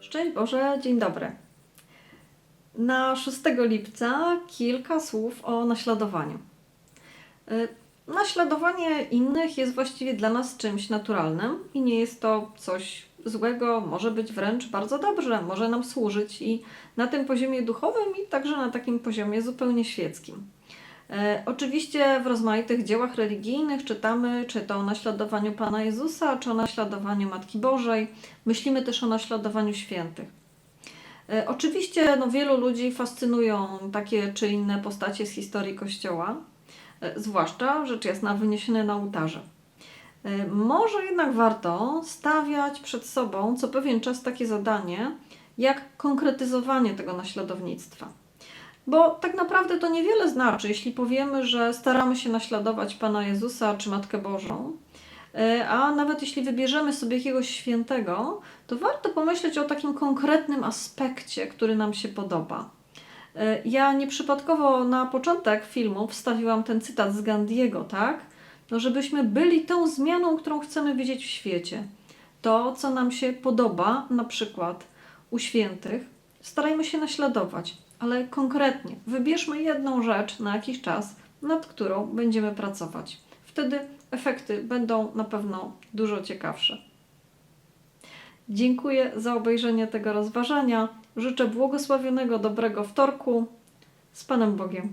Szczęść Boże, dzień dobry. Na 6 lipca kilka słów o naśladowaniu. Y, naśladowanie innych jest właściwie dla nas czymś naturalnym i nie jest to coś złego, może być wręcz bardzo dobrze, może nam służyć i na tym poziomie duchowym, i także na takim poziomie zupełnie świeckim. E, Oczywiście w rozmaitych dziełach religijnych czytamy, czy to o naśladowaniu Pana Jezusa, czy o naśladowaniu Matki Bożej. Myślimy też o naśladowaniu świętych. E, Oczywiście no, wielu ludzi fascynują takie czy inne postacie z historii Kościoła, e, zwłaszcza rzecz jasna wyniesione na ołtarze. Może jednak warto stawiać przed sobą co pewien czas takie zadanie, jak konkretyzowanie tego naśladownictwa. Bo tak naprawdę to niewiele znaczy, jeśli powiemy, że staramy się naśladować Pana Jezusa czy Matkę Bożą, E, a nawet jeśli wybierzemy sobie jakiegoś świętego, to warto pomyśleć o takim konkretnym aspekcie, który nam się podoba. E, Ja nieprzypadkowo na początek filmu wstawiłam ten cytat z Gandiego, tak? No, żebyśmy byli tą zmianą, którą chcemy widzieć w świecie. To, co nam się podoba, na przykład u świętych, starajmy się naśladować, ale konkretnie wybierzmy jedną rzecz na jakiś czas, nad którą będziemy pracować. Wtedy efekty będą na pewno dużo ciekawsze. Dziękuję za obejrzenie tego rozważania. Życzę błogosławionego dobrego wtorku. Z Panem Bogiem.